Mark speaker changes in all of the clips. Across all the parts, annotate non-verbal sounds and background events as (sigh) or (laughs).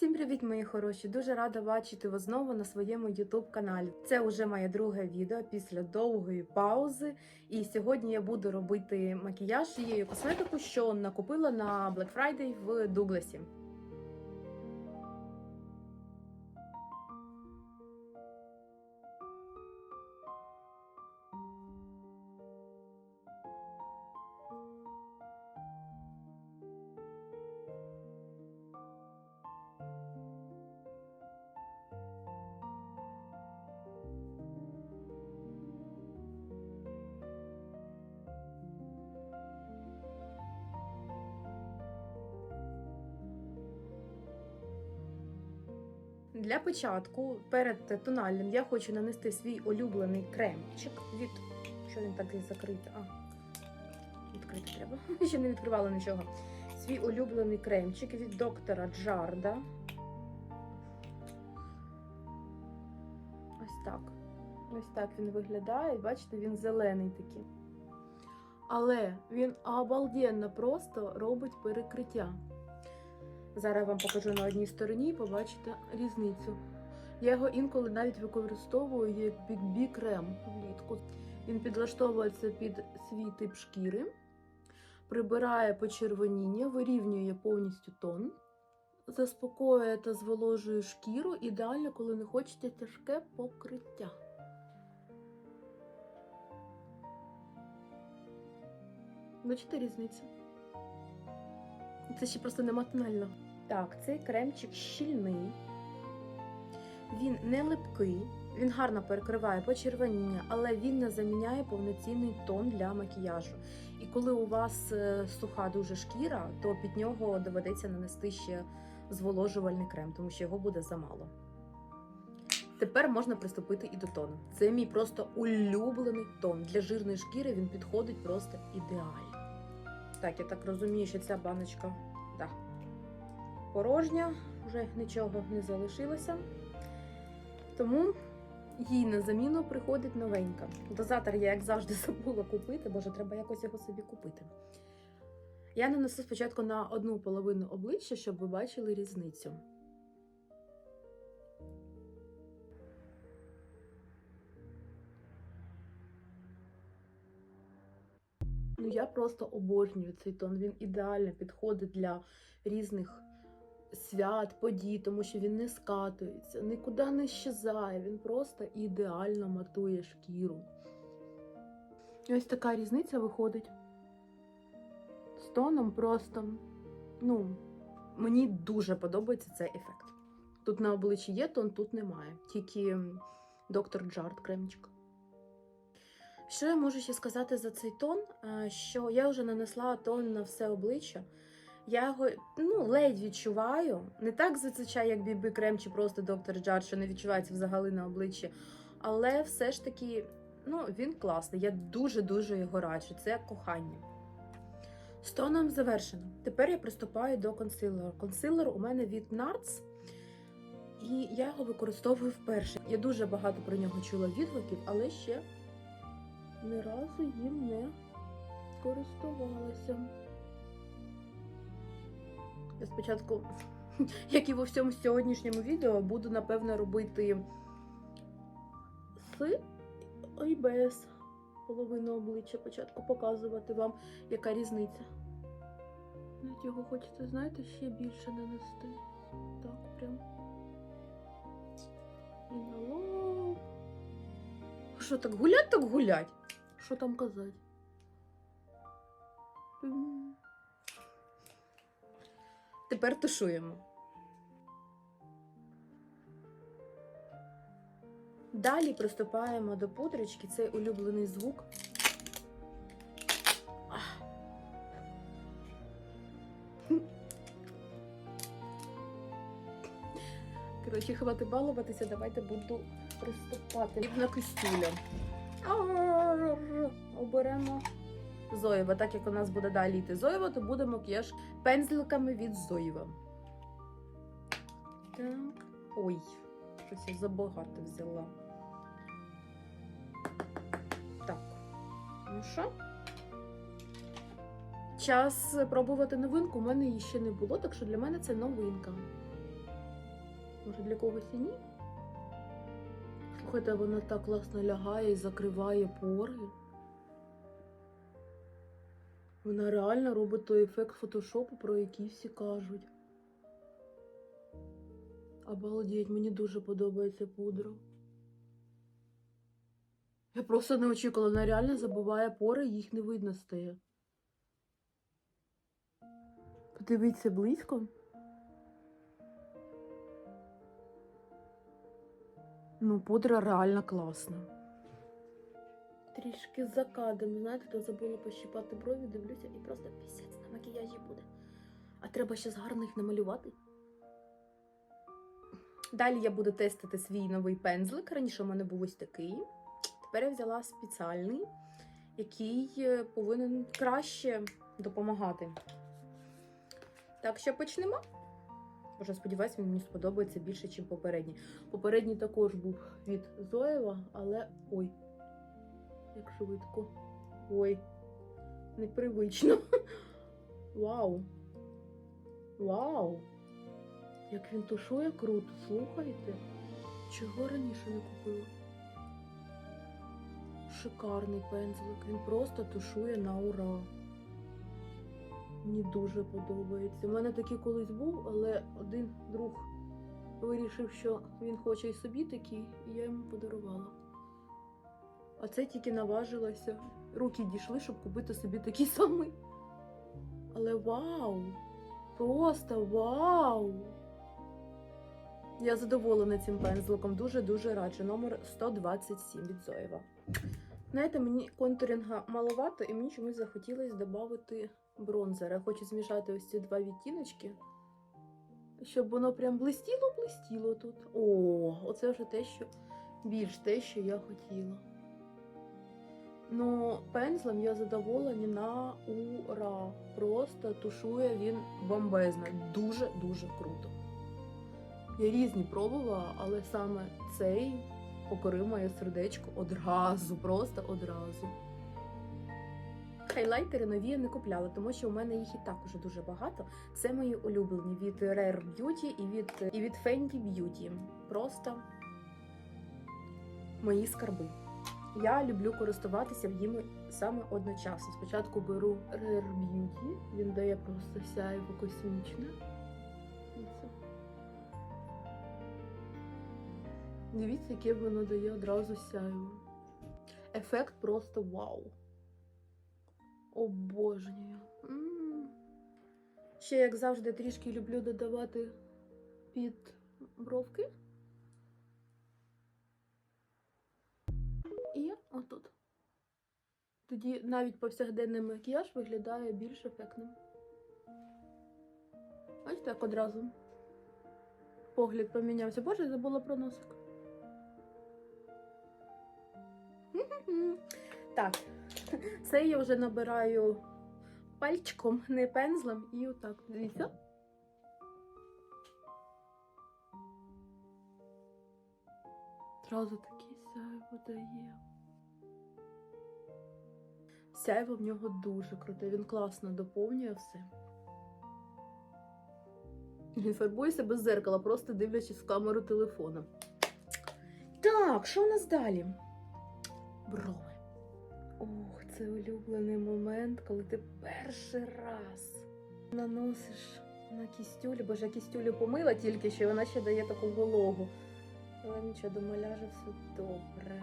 Speaker 1: Всім привіт, мої хороші! Дуже рада бачити вас знову на своєму youtube каналі. Це вже моє друге відео після довгої паузи. І сьогодні я буду робити макіяж її косметику, що накупила на Black Friday в Дугласі. Для початку перед тональним я хочу нанести свій улюблений кремчик від. Що він такий закритий? А, відкрити треба. (laughs) Ще не відкривала нічого. Свій улюблений кремчик від доктора Джарда. Ось так. Ось так він виглядає. Бачите, він зелений такий. Але він обалденно просто робить перекриття. Зараз вам покажу на одній стороні і побачите різницю. Я його інколи навіть використовую як бік-бі крем влітку. Він підлаштовується під свій тип шкіри, прибирає почервоніння, вирівнює повністю тон, заспокоює та зволожує шкіру ідеально, коли не хочете тяжке покриття. Бачите різницю? Це ще просто нема тонального. Так, цей кремчик щільний, він не липкий, він гарно перекриває почервоніння, але він не заміняє повноцінний тон для макіяжу. І коли у вас е, суха дуже шкіра, то під нього доведеться нанести ще зволожувальний крем, тому що його буде замало. Тепер можна приступити і до тону. Це мій просто улюблений тон. Для жирної шкіри він підходить просто ідеально. Так, я так розумію, що ця баночка да, порожня, вже нічого не залишилося. Тому їй на заміну приходить новенька. Дозатор я, як завжди, (laughs) забула купити, боже, треба якось його собі купити. Я нанесу спочатку на одну половину обличчя, щоб ви бачили різницю. Я просто обожнюю цей тон. Він ідеально підходить для різних свят, подій, тому що він не скатується, нікуди не щезає. Він просто ідеально матує шкіру. Ось така різниця виходить. З тоном просто, ну, мені дуже подобається цей ефект. Тут на обличчі є тон, тут немає. Тільки доктор Джард кремчик. Що я можу ще сказати за цей тон? Що я вже нанесла тон на все обличчя. Я його ну, ледь відчуваю. Не так зазвичай, як BB крем чи просто доктор Джар, що не відчувається взагалі на обличчі. Але все ж таки, ну, він класний. Я дуже-дуже його раджу. Це кохання. З тоном завершено. Тепер я приступаю до консилера. Консилер у мене від Nards. І я його використовую вперше. Я дуже багато про нього чула відгуків, але ще ні разу їм не користувалася. Я спочатку, (laughs) як і во всьому сьогоднішньому відео, буду, напевно, робити з і без половину обличчя початку показувати вам, яка різниця. Навіть його хочеться, знаєте, ще більше нанести. Так, прям. І на лоб. Що так гулять, так гулять? Що там казати? Тепер тушуємо. Далі приступаємо до пудрочки. Цей улюблений звук. Коротше, хвати балуватися, давайте буду приступати. Рівна кистюля. Оберемо Зоєва. Так як у нас буде далі йти Зоєва, то буде макіяж пензликами від Зоєва. Так. Ой, щось я забагато взяла. Так. Ну що? Час пробувати новинку. У мене її ще не було, так що для мене це новинка. Може для когось і ні? Слухайте, вона так класно лягає і закриває пори. Вона реально робить той ефект фотошопу, про який всі кажуть. Обалдеть, мені дуже подобається пудра. Я просто не очікувала, вона реально забиває пори, їх не видно стає. Подивіться близько. Ну, пудра реально класна. Трішки за кадром, знаєте, то забула пощипати брові, дивлюся і просто пісець на макіяжі буде. А треба ще гарно їх намалювати. Далі я буду тестити свій новий пензлик. Раніше у мене був ось такий. Тепер я взяла спеціальний, який е, повинен краще допомагати. Так що почнемо. Боже, сподіваюсь, він мені сподобається більше, ніж попередній. Попередній також був від Зоєва, але ой, як швидко. Ой, непривично. (laughs) Вау! Вау! Як він тушує круто, слухайте. Чого раніше не купила? Шикарний пензлик. Він просто тушує на ура. Мені дуже подобається. У мене такий колись був, але один друг вирішив, що він хоче і собі такий, і я йому подарувала. А це тільки наважилася. Руки дійшли, щоб купити собі такий самий. Але вау! Просто вау! Я задоволена цим пензликом. Дуже-дуже раджу. Номер 127 від Зоєва. Знаєте, мені контурінга маловато, і мені чомусь захотілося додати бронзер. Я хочу змішати ось ці два відтіночки, щоб воно прям блистіло-блистіло тут. О, оце вже те, що більш те, що я хотіла. Ну, пензлем я задоволена на ура. Просто тушує він бомбезно. Дуже-дуже круто. Я різні пробувала, але саме цей покорив моє сердечко одразу, просто одразу. Хайлайтери нові я не купляла, тому що у мене їх і так уже дуже багато. Це мої улюблені від Rare Beauty і від, і від Fenty Beauty. Просто мої скарби. Я люблю користуватися їми саме одночасно. Спочатку беру Rare Beauty, він дає просто сяйво космічне. Дивіться, яке воно дає одразу сяйво. Ефект просто вау. Обожнюю. М. Ще, як завжди, трішки люблю додавати під бровки. Тоді навіть повсякденний макіяж виглядає більш ефектним. Ось так одразу. Погляд помінявся. Боже, забула про носик. (laughs) Так, це я вже набираю пальчиком, не пензлем, і отак. Дивіться. Зразу такий сяйво дає. Сяйво в нього дуже круте, він класно доповнює все. Він фарбує себе з зеркала, просто дивлячись в камеру телефона. Так, що у нас далі? Брови. Ох, це улюблений момент, коли ти перший раз наносиш на кістюлю. Боже, я кістюлю помила тільки що, і вона ще дає таку вологу. Але нічого, до маляжу все добре.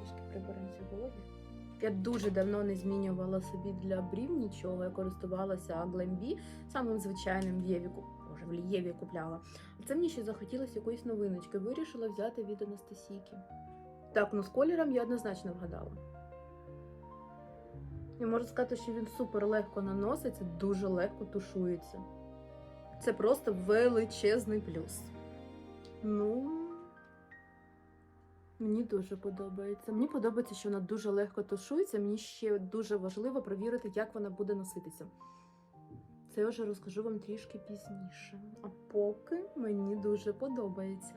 Speaker 1: Трішки приберемо цю вологі. Я дуже давно не змінювала собі для брів нічого. Я користувалася Glambi, самим звичайним в Єві, куп- Боже, в Єві купляла. А це мені ще захотілося якоїсь новиночки. Вирішила взяти від Анастасійки. Так, ну з кольором я однозначно вгадала. Я можу сказати, що він супер легко наноситься, дуже легко тушується. Це просто величезний плюс. Ну, мені дуже подобається. Мені подобається, що вона дуже легко тушується. Мені ще дуже важливо перевірити, як вона буде носитися. Це я вже розкажу вам трішки пізніше. А поки мені дуже подобається.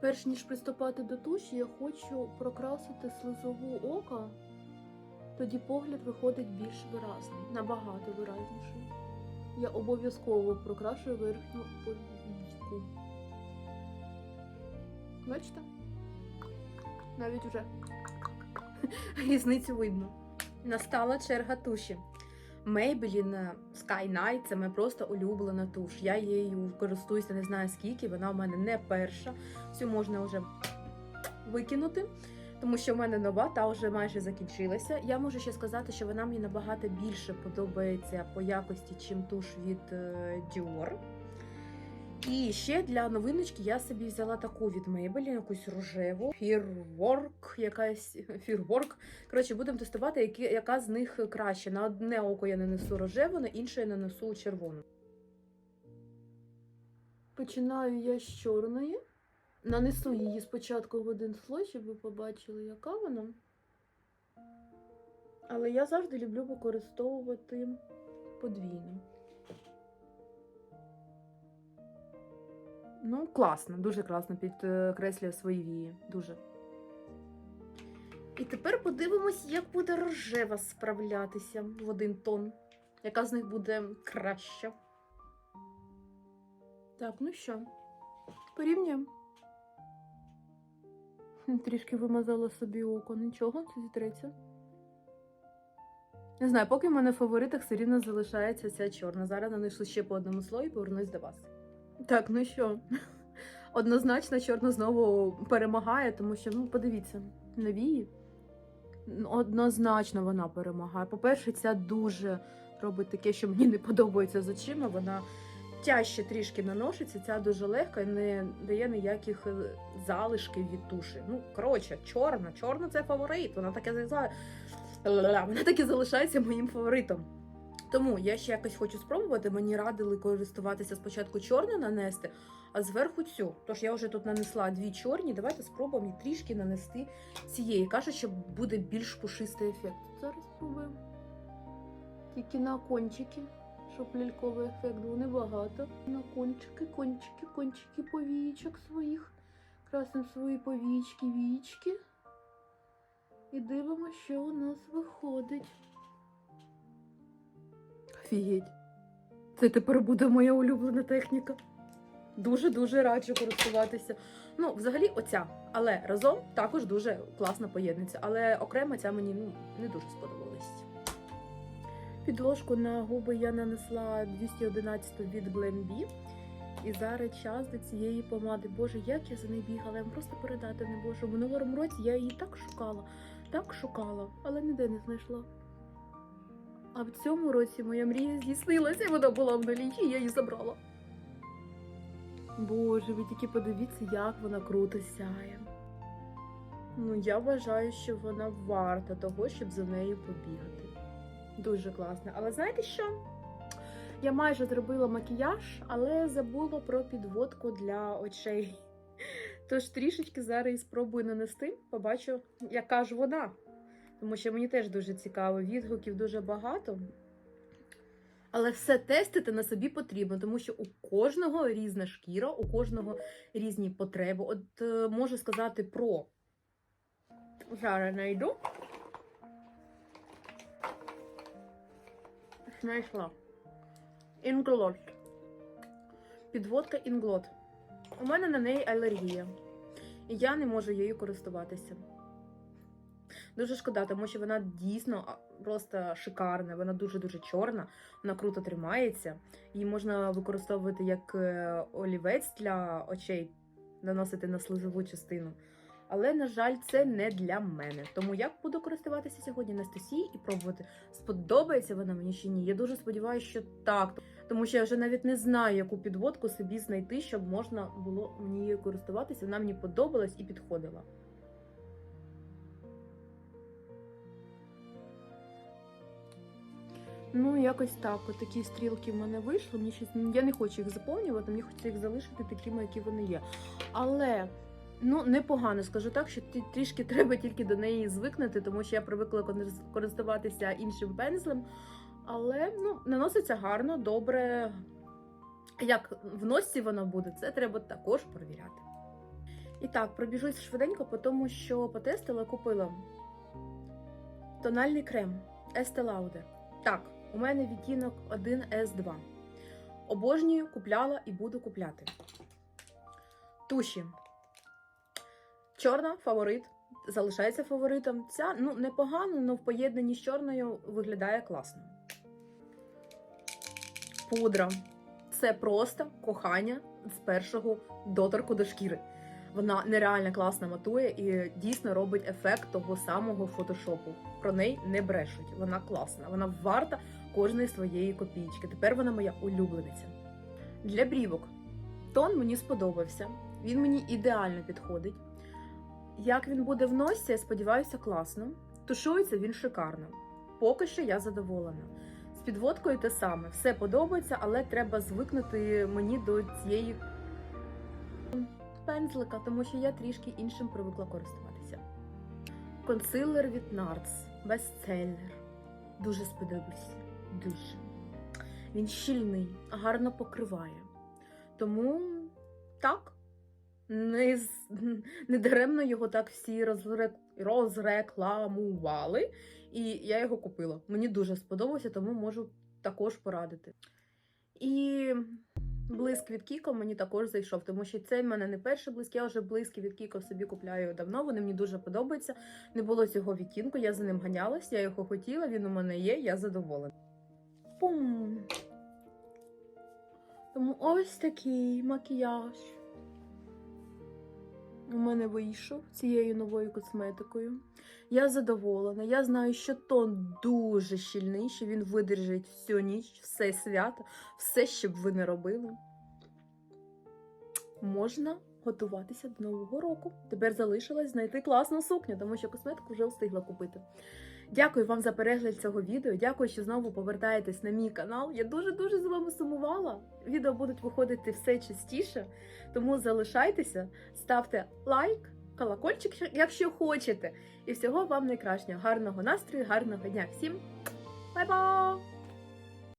Speaker 1: Перш ніж приступати до туші, я хочу прокрасити слизову ока. Тоді погляд виходить більш виразний, набагато виразніший. я обов'язково прокрашую верхню повічку. Бачите? Навіть вже (laughs) різницю видно. Настала черга туші. Maybelline Sky Night це моя просто улюблена туш. Я її користуюся не знаю скільки, вона у мене не перша. Цю можна вже викинути, тому що в мене нова, та вже майже закінчилася. Я можу ще сказати, що вона мені набагато більше подобається по якості, чим туш від е, Dior. І ще для новиночки я собі взяла таку від Maybelline, якусь рожеву. Fearwork, якась (laughs) Fearwork. Коротше, будемо тестувати, які, яка з них краще. На одне око я нанесу рожеву, на інше я нанесу червону. Починаю я з чорної. Нанесу її спочатку в один слой, щоб ви побачили, яка вона. Але я завжди люблю використовувати подвійну. Ну, класно, дуже класно підкреслює свої вії. Дуже. І тепер подивимось, як буде рожева справлятися в один тон. Яка з них буде краща. Так, ну що, порівнюємо. Трішки вимазала собі око, нічого, це зітреться. Не знаю, поки в мене в фаворитах все рівно залишається ця чорна. Зараз нанесу ще по одному слою і повернусь до вас. Так, ну що, однозначно чорна знову перемагає, тому що, ну, подивіться, новії. Однозначно вона перемагає. По-перше, ця дуже робить таке, що мені не подобається з очима. Вона тяжче трішки наноситься, ця дуже легка і не дає ніяких е, залишків від туші. Ну, коротше, чорна, чорна це фаворит. Вона таке залишає. Вона таки залишається моїм фаворитом. Тому я ще якось хочу спробувати. Мені радили користуватися спочатку чорну нанести, а зверху цю. Тож я вже тут нанесла дві чорні. Давайте спробуємо трішки нанести цієї. Кажуть, що буде більш пушистий ефект. Зараз спробуємо. Тільки на кончики, щоб ляльковий ефект був небагато. На кончики, кончики, кончики повічок своїх. Красимо свої повічки, вічки. І дивимося, що у нас виходить. Офігеть. Це тепер буде моя улюблена техніка. Дуже-дуже раджу користуватися. Ну, взагалі, оця, але разом також дуже класно поєднується. Але окремо ця мені ну, не дуже сподобалась. Підложку на губи я нанесла 211 від Glam І зараз час до цієї помади. Боже, як я за нею бігала, я вам просто передати не можу. В минулому році я її так шукала, так шукала, але ніде не знайшла. А в цьому році моя мрія здійснилася, вона була в налічі, і я її забрала. Боже, ви тільки подивіться, як вона круто сяє. Ну, я вважаю, що вона варта того, щоб за нею побігати. Дуже класно. Але знаєте що? Я майже зробила макіяж, але забула про підводку для очей. Тож трішечки зараз спробую нанести, побачу, яка ж вона. Тому що мені теж дуже цікаво, відгуків дуже багато. Але все тестити на собі потрібно, тому що у кожного різна шкіра, у кожного різні потреби. От е, можу сказати про. Зараз знайду. Знайшла. Інглот. Підводка інглот. У мене на неї алергія. І я не можу її користуватися. Дуже шкода, тому що вона дійсно просто шикарна, вона дуже-дуже чорна, вона круто тримається. Її можна використовувати як е, олівець для очей, наносити на слизову частину. Але, на жаль, це не для мене. Тому я буду користуватися сьогодні Анастасією і пробувати, сподобається вона мені чи ні. Я дуже сподіваюся, що так. Тому що я вже навіть не знаю, яку підводку собі знайти, щоб можна було мені користуватися. Вона мені подобалась і підходила. Ну, якось так. От такі стрілки в мене вийшли. Мені щось я не хочу їх заповнювати, мені хочеться їх залишити такими, які вони є. Але ну непогано скажу так, що трішки (laughs) треба тільки до неї звикнути, тому що я привикла користуватися іншим пензлем. Але ну, наноситься гарно, добре. Як в носі воно буде, це треба також перевіряти. І так, пробіжусь швиденько, тому що потестила, купила тональний крем Estee Lauder. Так, у мене відтінок 1 S2. Обожнюю, купляла і буду купляти. Туші. Чорна фаворит. Залишається фаворитом. Ця ну непогано, але в поєднанні з чорною виглядає класно. Пудра. Це просто кохання з першого доторку до шкіри. Вона нереально класно матує і дійсно робить ефект того самого фотошопу. Про неї не брешуть. Вона класна, вона варта кожної своєї копійки. Тепер вона моя улюблениця. Для брівок тон мені сподобався. Він мені ідеально підходить. Як він буде в носі, я сподіваюся, класно. Тушується він шикарно. Поки що я задоволена. З підводкою те саме. Все подобається, але треба звикнути мені до цієї пензлика, тому що я трішки іншим привикла користуватися. Консилер від NARS. Бестселер. Дуже сподобався. Дуже. Він щільний, гарно покриває. Тому так. Не, не даремно його так всі розре... розрекламували, і я його купила. Мені дуже сподобався, тому можу також порадити. І блиск від Кіко мені також зайшов, тому що це в мене не перший блиск, я вже блиски від Кіко собі купляю давно. Вони мені дуже подобаються. Не було цього відтінку, я за ним ганялась, я його хотіла, він у мене є, я задоволена. Пум. Тому ось такий макіяж. У мене вийшов цією новою косметикою. Я задоволена. Я знаю, що тон дуже щільний, що він видержить всю ніч, все свято, все, що б ви не робили. Можна готуватися до Нового року. Тепер залишилось знайти класну сукню, тому що косметику вже встигла купити. Дякую вам за перегляд цього відео. Дякую, що знову повертаєтесь на мій канал. Я дуже-дуже з вами сумувала. Відео будуть виходити все частіше, тому залишайтеся, ставте лайк, колокольчик, якщо хочете. І всього вам найкращого. Гарного настрою, гарного дня всім. Бай-бай!